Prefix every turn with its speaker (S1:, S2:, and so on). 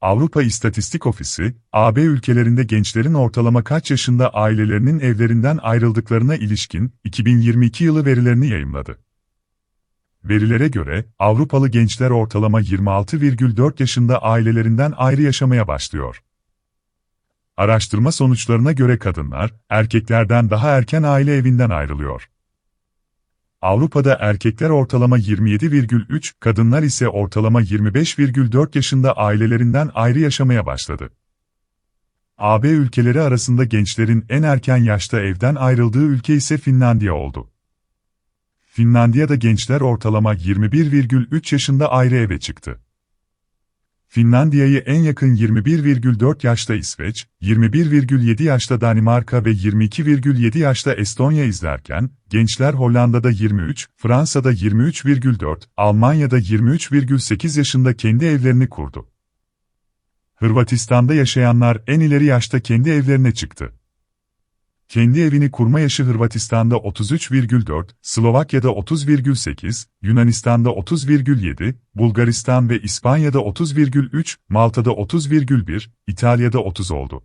S1: Avrupa İstatistik Ofisi, AB ülkelerinde gençlerin ortalama kaç yaşında ailelerinin evlerinden ayrıldıklarına ilişkin 2022 yılı verilerini yayımladı. Verilere göre, Avrupalı gençler ortalama 26,4 yaşında ailelerinden ayrı yaşamaya başlıyor. Araştırma sonuçlarına göre kadınlar, erkeklerden daha erken aile evinden ayrılıyor. Avrupa'da erkekler ortalama 27,3, kadınlar ise ortalama 25,4 yaşında ailelerinden ayrı yaşamaya başladı. AB ülkeleri arasında gençlerin en erken yaşta evden ayrıldığı ülke ise Finlandiya oldu. Finlandiya'da gençler ortalama 21,3 yaşında ayrı eve çıktı. Finlandiya'yı en yakın 21,4 yaşta İsveç, 21,7 yaşta Danimarka ve 22,7 yaşta Estonya izlerken, gençler Hollanda'da 23, Fransa'da 23,4, Almanya'da 23,8 yaşında kendi evlerini kurdu. Hırvatistan'da yaşayanlar en ileri yaşta kendi evlerine çıktı. Kendi evini kurma yaşı Hırvatistan'da 33,4, Slovakya'da 30,8, Yunanistan'da 30,7, Bulgaristan ve İspanya'da 30,3, Malta'da 30,1, İtalya'da 30 oldu.